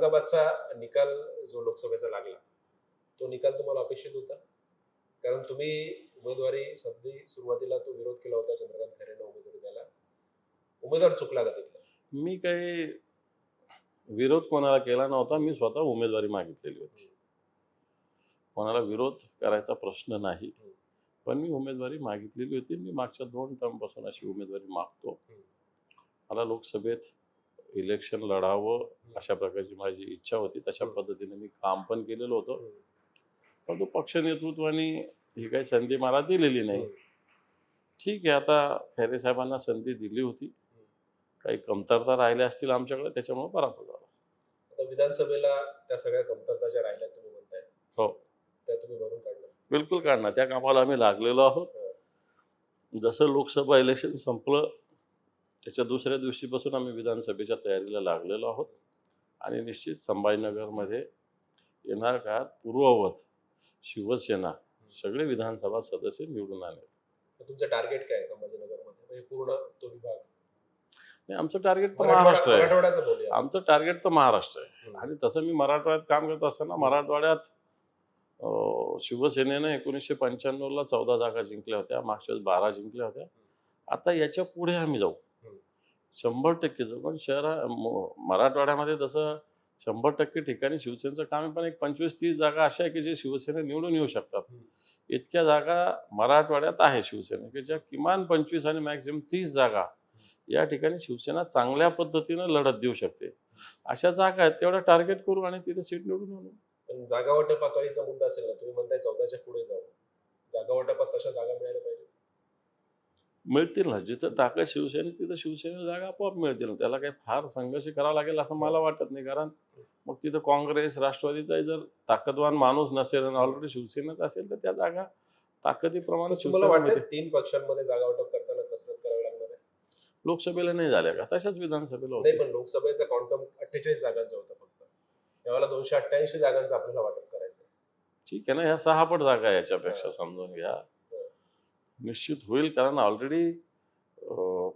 औरंगाबादचा निकाल जो लोकसभेचा लागला तो निकाल तुम्हाला अपेक्षित होता? कारण तुम्ही उमेदवारी संधी सुरुवातीला तो विरोध केला होता चंद्रकांत खैरेंना उमेदवारी द्यायला. उमेदवार चुकला का तिथला? मी काही विरोध कोणाला केला नव्हता मी स्वतः उमेदवारी मागितलेली होती. कोणाला विरोध करायचा प्रश्न नाही पण मी उमेदवारी मागितलेली होती. मी मागच्या दोन टर्मपासून अशी उमेदवारी मागतो. मला लोकसभेत इलेक्शन लढावं अशा प्रकारची माझी इच्छा होती. तशा पद्धतीने मी काम पण केलेलं होतं. परंतु पक्ष नेतृत्वाने ही काही संधी मला दिलेली नाही. ठीक आहे आता खैरे साहेबांना संधी दिली होती. काही कमतरता राहिल्या असतील आमच्याकडे त्याच्यामुळे पराभव झाला आता विधानसभेला त्या सगळ्या कमतरता ज्या राहिल्या तुम्ही म्हणताय हो. त्या तुम्ही भरून काढणार बिलकुल काढणार. त्या कामाला आम्ही लागलेलो आहोत. जसं लोकसभा इलेक्शन संपलं त्याच्या दुसऱ्या दिवशीपासून आम्ही विधानसभेच्या तयारीला लागलेलो आहोत. आणि निश्चित संभाजीनगरमध्ये येणार काळात पूर्ववत शिवसेना सगळे विधानसभा सदस्य निवडून आले. तुमचं टार्गेट काय संभाजीनगरमध्ये? म्हणजे पूर्ण तो विभाग? आणि आमचं टार्गेट तर महाराष्ट्र आहे. आमचं टार्गेट तर महाराष्ट्र आहे. आणि तसं मी मराठवाड्यात काम करत असताना मराठवाड्यात शिवसेनेनं एकोणीसशे पंच्याण्णवला चौदा जागा जिंकल्या होत्या मागच्या बारा जिंकल्या होत्या. आता याच्यापुढे आम्ही जाऊ. शंभर टक्के जाऊ पण शहरा मराठवाड्यामध्ये तसं शंभर टक्के ठिकाणी शिवसेनेचं काम आहे पण एक पंचवीस तीस जागा अशा आहे की जे शिवसेने निवडून येऊ शकतात. इतक्या जागा मराठवाड्यात आहे शिवसेना की ज्या किमान पंचवीस आणि मॅक्झिमम तीस जागा या ठिकाणी शिवसेना चांगल्या पद्धतीनं लढत देऊ शकते. अशा जागा आहेत तेवढा टार्गेट करू आणि तिथे सीट निवडून आणू पण जागा वाटप पातळीचा मुद्दा असेल ना तुम्ही म्हणताय चौदाच्या पुढे जाऊ. जागा वाटपात तशा जागा मिळायला पाहिजे मिळतील ना. जिथं ताकद शिवसेने तिथं शिवसेनेला जागा आपोआप मिळतील त्याला काही फार संघर्ष करावा लागेल असं मला वाटत नाही. कारण मग तिथं काँग्रेस राष्ट्रवादीचा जर ताकदवान माणूस नसेल आणि ऑलरेडी शिवसेनेत असेल तर त्या जागा ताकदीप्रमाणे तुम्हाला वाटतं तीन पक्षांमध्ये जागा वाटप करताना कसरत करावी लागणार आहे? लोकसभेला नाही झाल्या का? तशाच विधानसभेला होतील. पण लोकसभेचा क्वांटम अठ्ठेचाळीस जागांचा होता फक्त. यावेळेला दोनशे अठ्ठ्याऐंशी जागांचं आपल्याला वाटप करायचं. ठीक आहे ना. ह्या सहा पट जागा याच्यापेक्षा समजून घ्या. निश्चित होईल कारण ऑलरेडी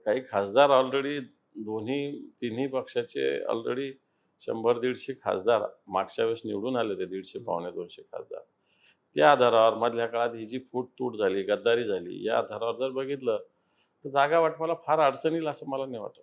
काही खासदार ऑलरेडी दोन्ही तिन्ही पक्षाचे ऑलरेडी शंभर दीडशे खासदार मागच्या वेळेस निवडून आले ते दीडशे पावणे दोनशे खासदार. त्या आधारावर मधल्या काळात ही जी फूट तूट झाली गद्दारी झाली या आधारावर जर बघितलं तर जागा वाटपाला फार अडचण येईल असं मला नाही वाटत.